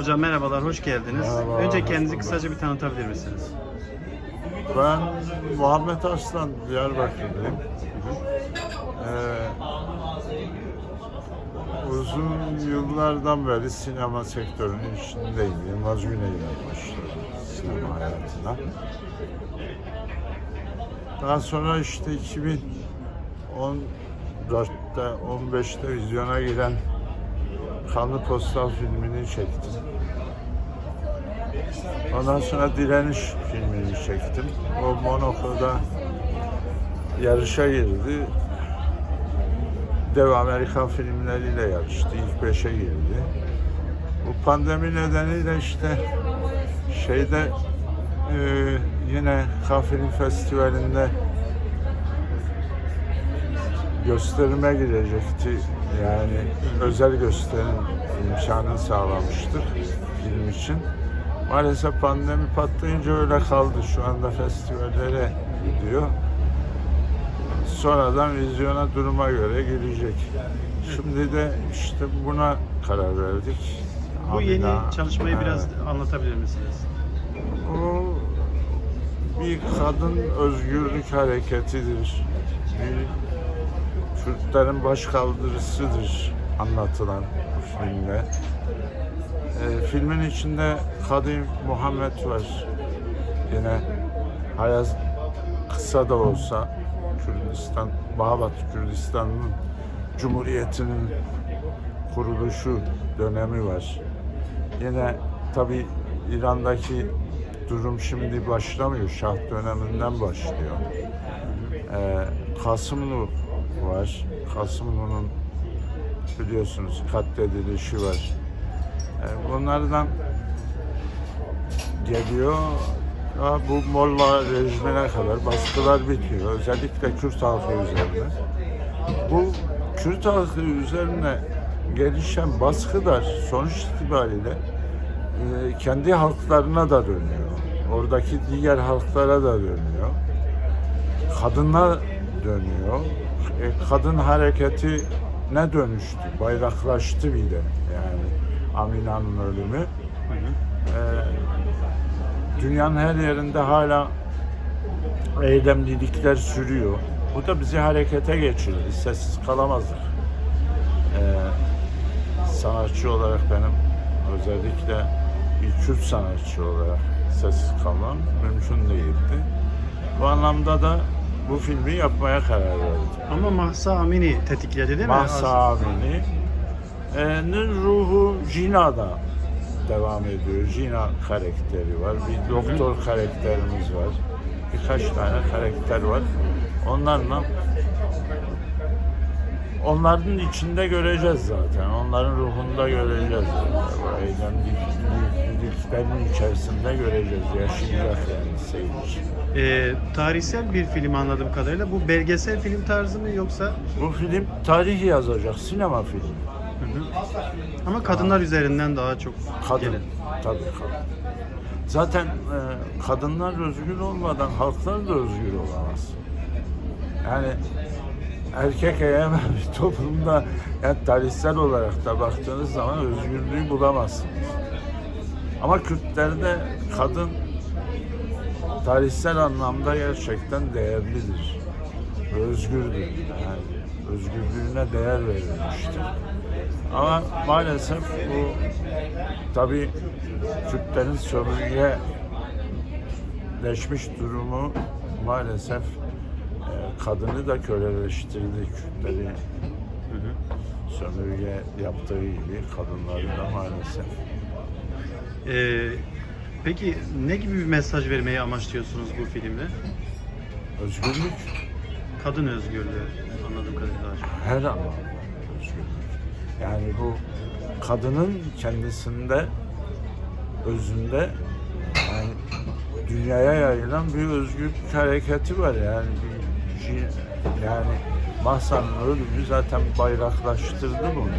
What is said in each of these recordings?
Hocam merhabalar, hoş geldiniz. Merhaba, Önce kendinizi kısaca bir tanıtabilir misiniz? Ben Muhammed Arslan, Diyarbakırlıyım. Ee, uzun yıllardan beri sinema sektörünün içindeyim. Yılmaz Güney'le başladım sinema hayatına. Daha sonra işte 2014'te, 15'te vizyona giren Kanlı Postal filmini çektim. Ondan sonra Direniş filmini çektim. O Monaco'da yarışa girdi. Dev Amerikan filmleriyle yarıştı. İlk beşe girdi. Bu pandemi nedeniyle işte şeyde e, yine Film Festivali'nde gösterime girecekti. Yani özel gösterim imkanı sağlamıştık film için. Maalesef pandemi patlayınca öyle kaldı. Şu anda festivallere gidiyor. Sonradan vizyona duruma göre gelecek. Şimdi de işte buna karar verdik. Bu yeni Amina, çalışmayı evet. biraz anlatabilir misiniz? O bir kadın özgürlük hareketidir. Bir Kürtlerin baş kaldırısıdır anlatılan filmde. Ee, filmin içinde Kadim Muhammed var. Yine hayat kısa da olsa Kürdistan, Bağbat Kürdistan'ın Cumhuriyeti'nin kuruluşu dönemi var. Yine tabi İran'daki durum şimdi başlamıyor. Şah döneminden başlıyor. Ee, Kasımlu var. Kasımlu'nun biliyorsunuz katledilişi var. Ee, bunlardan geliyor. Ya bu Molla rejimine kadar baskılar bitiyor. Özellikle Kürt halkı üzerine. Bu Kürt halkı üzerine gelişen baskılar sonuç itibariyle e, kendi halklarına da dönüyor. Oradaki diğer halklara da dönüyor. Kadına dönüyor. E, kadın hareketi ne dönüştü? Bayraklaştı bile yani Amina'nın ölümü. E, dünyanın her yerinde hala eylemlilikler sürüyor. Bu da bizi harekete geçirdi. Sessiz kalamazdık. Ee, sanatçı olarak benim özellikle bir Kürt sanatçı olarak sessiz kalmam mümkün değildi. Bu anlamda da bu filmi yapmaya karar verdim. Ama Mahsa Amini tetikledi değil mi? Mahsa Amini e, nin ruhu Jina'da devam ediyor. Jina karakteri var. Bir doktor karakterimiz var. Birkaç tane karakter var. Onlarla onların içinde göreceğiz zaten. Onların ruhunda göreceğiz. Bu eylemliliklerin içerisinde göreceğiz. Yaşayacak yani seyirci. Ee, tarihsel bir film anladığım kadarıyla. Bu belgesel film tarzı mı yoksa? Bu film tarihi yazacak. Sinema filmi. Hı hı. Ama kadınlar üzerinden daha çok Kadın. gelen. Tabii kadın. Zaten e, kadınlar özgür olmadan halklar da özgür olamaz. Yani erkek egemen bir toplumda yani tarihsel olarak da baktığınız zaman özgürlüğü bulamazsınız. Ama Kürtlerde kadın tarihsel anlamda gerçekten değerlidir. Özgürdür. Yani özgürlüğüne değer verilmiştir. Ama maalesef bu tabi Kürtlerin sömürgeleşmiş durumu maalesef e, kadını da köleleştirdi Kürtleri sömürge yaptığı gibi kadınları da maalesef. Ee, peki ne gibi bir mesaj vermeyi amaçlıyorsunuz bu filmle? Özgürlük Kadın özgürlüğü anladığım kadarıyla. her anlamda özgürlük. Yani bu kadının kendisinde özünde yani dünyaya yayılan bir özgürlük hareketi var yani bir yani Mahsa'nın ölümü zaten bayraklaştırdı bunu.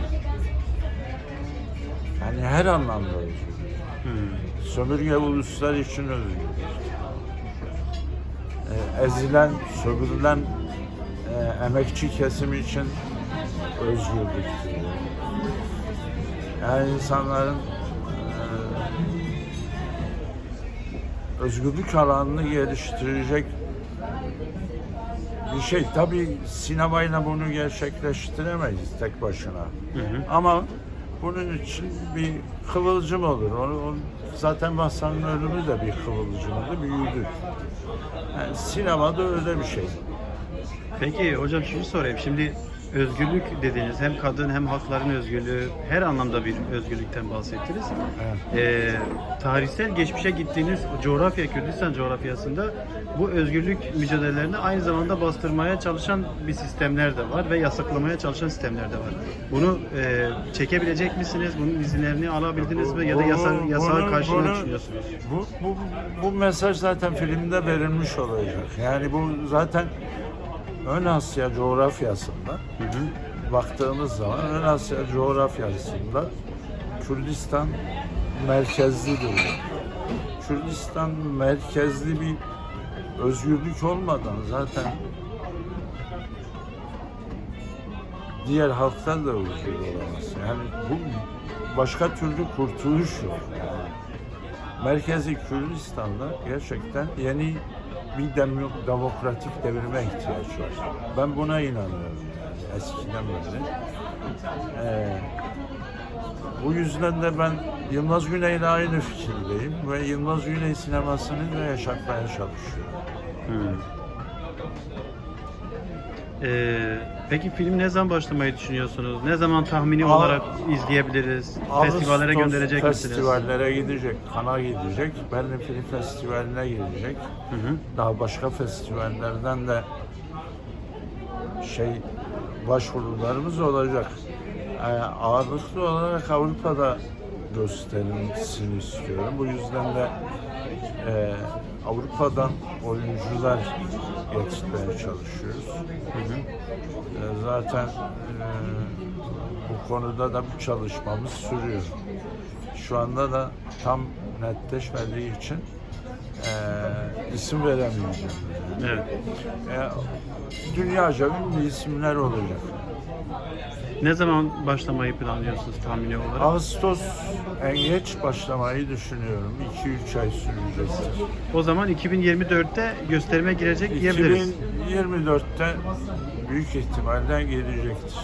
Yani her anlamda özgürlük. Sömürge uluslar için özgür. E, ezilen, sömürülen e, emekçi kesimi için özgürlüktür. Yani insanların e, özgürlük alanını geliştirecek bir şey. Tabii sinemayla bunu gerçekleştiremeyiz tek başına. Hı hı. Ama bunun için bir kıvılcım olur. Onu, onu- zaten Mahsan'ın ölümü de bir kıvılcımdı, büyüdü. Yani sinemada öyle bir şey. Peki hocam şunu sorayım. Şimdi özgürlük dediğiniz hem kadın hem halkların özgürlüğü her anlamda bir özgürlükten bahsettiniz. Ee, tarihsel geçmişe gittiğiniz coğrafya, Kürdistan coğrafyasında bu özgürlük mücadelelerini aynı zamanda bastırmaya çalışan bir sistemler de var ve yasaklamaya çalışan sistemler de var. Bunu e, çekebilecek misiniz? Bunun izinlerini alabildiniz mi? Ya da yasa, yasağa karşı ne düşünüyorsunuz? Bu, bu, bu mesaj zaten filmde verilmiş olacak. Yani bu zaten Ön Asya coğrafyasında Hı hı. baktığımız zaman Ön Asya coğrafyasında Kürdistan merkezlidir. Kürdistan merkezli bir özgürlük olmadan zaten diğer halklar da özgür olamaz. Yani bu başka türlü kurtuluş yok. Yani Merkezi Kürdistan'da gerçekten yeni bir demo- demokratik devrime ihtiyaç var. Ben buna inanıyorum yani eskiden beri. Ee, bu yüzden de ben Yılmaz Güney ile aynı fikirdeyim ve Yılmaz Güney sinemasını da yaşatmaya çalışıyorum. Hı. Ee, peki film ne zaman başlamayı düşünüyorsunuz? Ne zaman tahmini Aa, olarak izleyebiliriz? Festivallere Ağustos gönderecek misiniz? Festivallere gidecek, Kana gidecek, Berlin Film Festivali'ne gidecek. Hı hı. Daha başka festivallerden de şey başvurularımız olacak. Ee, ağırlıklı olarak Avrupa'da gösterilmesini istiyorum. Bu yüzden de e, Avrupa'dan oyuncular getirmeye çalışıyoruz. E, zaten e, bu konuda da bir çalışmamız sürüyor. Şu anda da tam netleşmediği için e, isim veremeyeceğim. Evet. E, dünyaca ünlü isimler olacak. Ne zaman başlamayı planlıyorsunuz tahmini olarak? Ağustos en geç başlamayı düşünüyorum. 2-3 ay sürecek. O zaman 2024'te gösterime girecek diyebiliriz. 2024'te büyük ihtimalle gelecektir.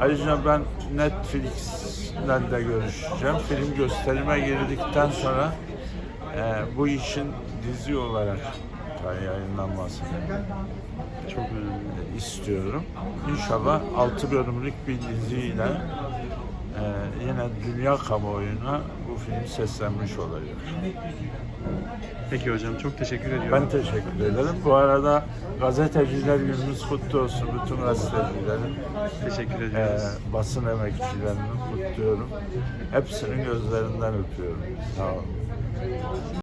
Ayrıca ben Netflix'le de görüşeceğim. Film gösterime girdikten sonra e, bu işin dizi olarak da yayınlanmasını Çok önemli. istiyorum. İnşallah 6 bölümlük bir diziyle e, yine dünya kamuoyuna bu film seslenmiş olacak. Peki hocam çok teşekkür ediyorum. Ben teşekkür ederim. Bu arada gazeteciler gününüz kutlu olsun bütün gazetecilerin, teşekkür e, ediyoruz. basın emekçilerini kutluyorum. Hepsinin gözlerinden öpüyorum. Sağ olun.